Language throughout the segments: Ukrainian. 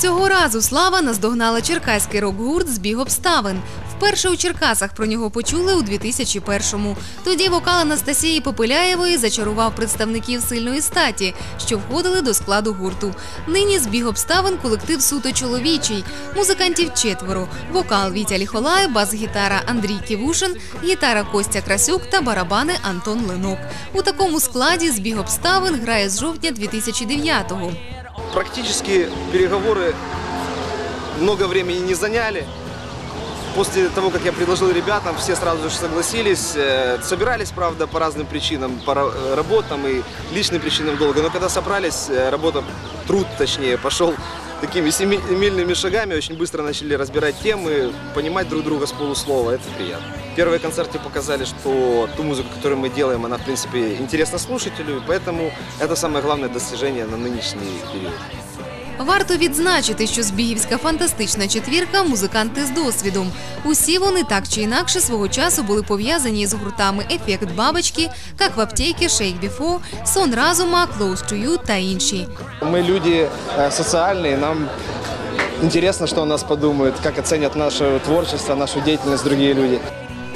Цього разу слава наздогнала черкаський рок-гурт збіг обставин. Вперше у Черкасах про нього почули у 2001-му. Тоді вокал Анастасії Попиляєвої зачарував представників сильної статі, що входили до складу гурту. Нині збіг обставин колектив суто чоловічий. Музикантів четверо: вокал Вітя Ліхолай, бас-гітара Андрій Ківушин, гітара Костя Красюк та барабани Антон Ленок. У такому складі збіг обставин грає з жовтня 2009-го. Практически переговоры много времени не заняли. После того, как я предложил ребятам, все сразу же согласились. Э, Собирались, правда, по разным причинам, по ра- работам и личным причинам долго. Но когда собрались, э, работа, труд, точнее, пошел такими семимильными шагами. Очень быстро начали разбирать темы, понимать друг друга с полуслова. Это приятно. Первые концерты показали, что ту музыку, которую мы делаем, она, в принципе, интересна слушателю. И поэтому это самое главное достижение на нынешний период. Варто відзначити, що збігівська фантастична четвірка музиканти з досвідом. Усі вони так чи інакше свого часу були пов'язані з гуртами Ефект бабочки, Как в аптеке, Shake Before, Сон разума, Close to You та інші. Мы люди э, социальные, нам интересно, что о нас подумают, как оценят наше творчество, нашу деятельность другие люди.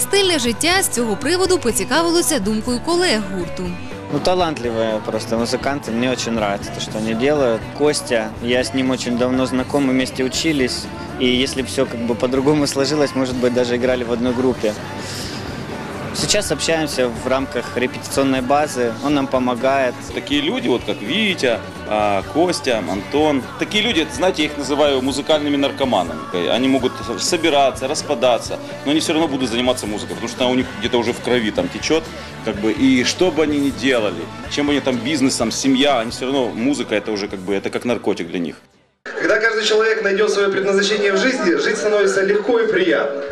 Стильне життя з цього приводу поцікавилося думкою колег гурту. Ну, талантливые просто музыканты. Мне очень нравится то, что они делают. Костя, я с ним очень давно знаком, мы вместе учились. И если все как бы по-другому сложилось, может быть, даже играли в одной группе. Сейчас общаемся в рамках репетиционной базы. Он нам помогает. Такие люди, вот как Витя, а, Костя, Антон, такие люди, знаете, я их называю музыкальными наркоманами. Они могут собираться, распадаться, но они все равно будут заниматься музыкой, потому что она у них где-то уже в крови там течет, как бы, и что бы они ни делали, чем бы они там бизнесом, семья, они все равно, музыка это уже как бы, это как наркотик для них. Когда каждый человек найдет свое предназначение в жизни, жить становится легко и приятно.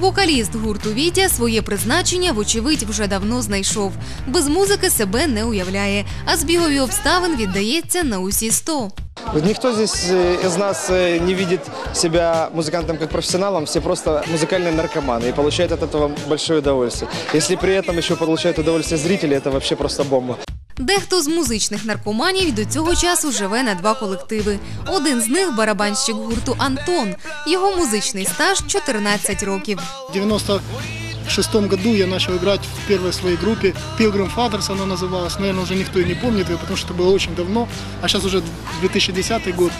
Вокаліст гурту Вітя своє призначення, вочевидь, вже давно знайшов. Без музики себе не уявляє, а збігові обставин віддається на усі сто. Никто здесь э, из нас э, не видит себя музыкантом как профессионалом, все просто музыкальные наркоманы и получают от этого большое удовольствие. Если при этом еще получают удовольствие зрители, это вообще просто бомба. Дехто з музичних наркоманів до цього часу живе на два колективи. Один з них барабанщик гурту Антон. Його музичний стаж 14 років. В 96 году я начал играть в первой своей группе. Pilgrim Fathers она называлась. Наверное, уже никто и не помнит ее, потому что это было очень давно. А сейчас уже 2010 год.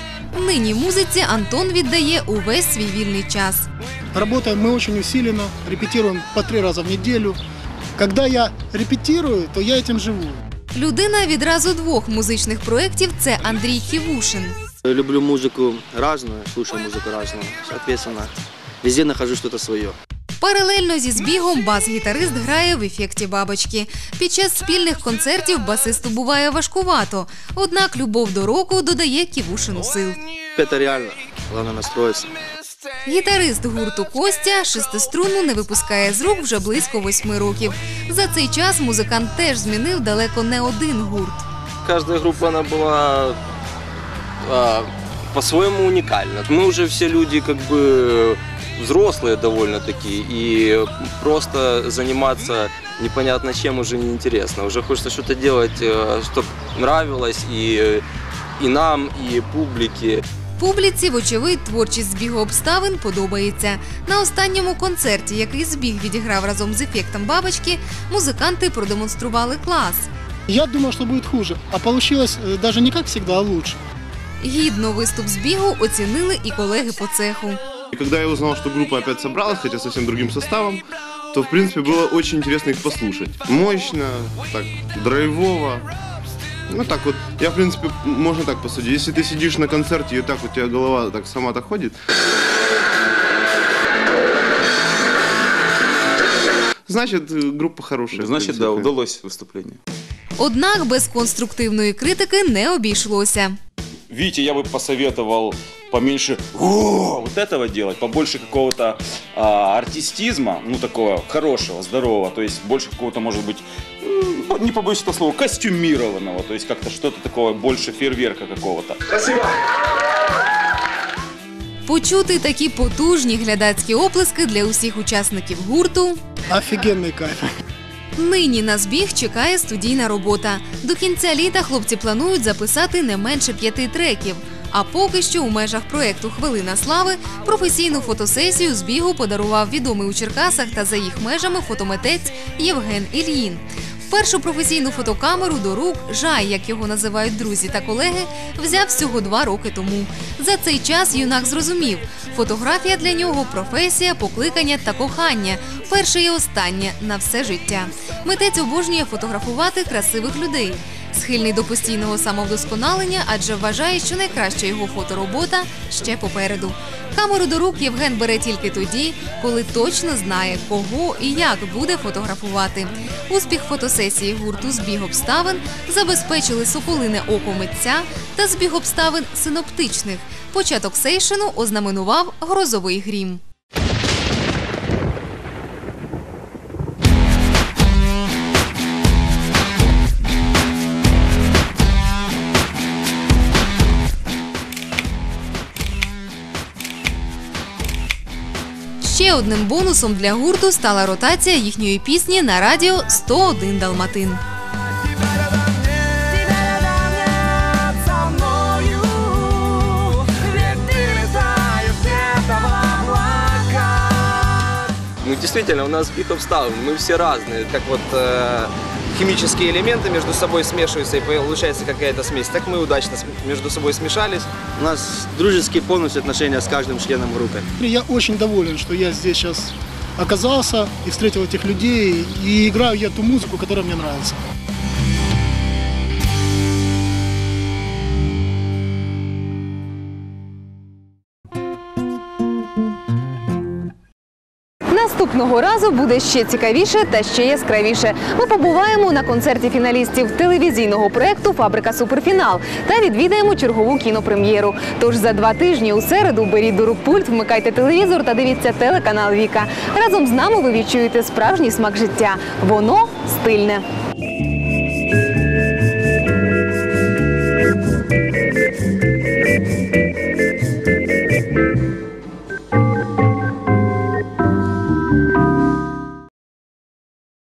Нині музиці Антон віддає увесь свій вільний час. Работаем мы очень усиленно, репетируем по три раза в неделю. Когда я репетирую, то я этим живу. Людина відразу двох музичних проєктів – це Андрій Ківушин. Люблю музыку разную, слушаю музыку разную. Соответственно, везде нахожу что-то свое. Паралельно зі збігом бас-гітарист грає в ефекті бабочки. Під час спільних концертів басисту буває важкувато. Однак любов до року додає Ківушину сил. Это реально. Главное настроиться. Гітарист гурту Костя шестиструнну не випускає з рук вже близько восьми років. За цей час музикант теж змінив далеко не один гурт. Каждая группа, она была а, по-своему уникальна. Мы уже все люди как бы взрослые довольно-таки, и просто заниматься непонятно чем уже неинтересно. Уже хочется что-то делать, чтобы нравилось и, и нам, и публике. Публіці, вочевидь, творчість збігу обставин подобається. На останньому концерті, який збіг відіграв разом з ефектом бабочки, музиканти продемонстрували клас. Я думал, что будет хуже. А получилось э, даже не как всегда, а лучше. Гідно виступ збігу оцінили і колеги по цеху. И когда я узнал, что группа опять собралась, хотя совсем другим составом, то, в принципе, было очень интересно их послушать. Мощно, так, драйвово. Ну, так вот, я, в принципе, можно так посудить. Если ты сидишь на концерте, и так у тебя голова так сама так ходит, значит, э, группа хорошая. в Значит, да, принципе. удалось выступление. Однак без конструктивної критики не обійшлося. Вите я бы посоветовал поменьше «О!» вот этого делать, побольше какого-то а, артистизма, ну такого хорошего, здорового, то есть больше какого-то, может быть, м, не побоюсь этого слова, костюмированного, то есть как-то что-то такое, больше фейерверка какого-то. Спасибо. Почути такі потужні глядацькі оплески для усіх учасників гурту. Офигенный кайф. Нині на збіг чекає студійна робота. До кінця літа хлопці планують записати не менше п'яти треків. А поки що у межах проекту Хвилина слави професійну фотосесію з бігу подарував відомий у Черкасах та за їх межами фотометець Євген Ільїн. Першу професійну фотокамеру до рук Жай, як його називають друзі та колеги, взяв всього два роки тому. За цей час юнак зрозумів, фотографія для нього професія, покликання та кохання. Перше і останнє на все життя. Митець обожнює фотографувати красивих людей. Схильний до постійного самовдосконалення, адже вважає, що найкраща його фоторобота ще попереду. Камеру до рук Євген бере тільки тоді, коли точно знає, кого і як буде фотографувати. Успіх фотосесії гурту збіг обставин забезпечили соколине око митця та збіг обставин синоптичних. Початок сейшину ознаменував грозовий грім. Ще одним бонусом для гурту стала ротація їхньої пісні на радіо 101 Далматин. Ну, действительно, у нас биг обставин, мы все разные. Как вот э, химические элементы между собой смешиваются и получается какая-то смесь. Так мы удачно с- между собой смешались. У нас дружеские полностью отношения с каждым членом группы. Я очень доволен, что я здесь сейчас оказался и встретил этих людей, и играю я ту музыку, которая мне нравится. Наступного разу буде ще цікавіше та ще яскравіше. Ми побуваємо на концерті фіналістів телевізійного проєкту Фабрика Суперфінал та відвідаємо чергову кінопрем'єру. Тож за два тижні у середу беріть до рук пульт, вмикайте телевізор та дивіться телеканал Віка. Разом з нами ви відчуєте справжній смак життя. Воно стильне.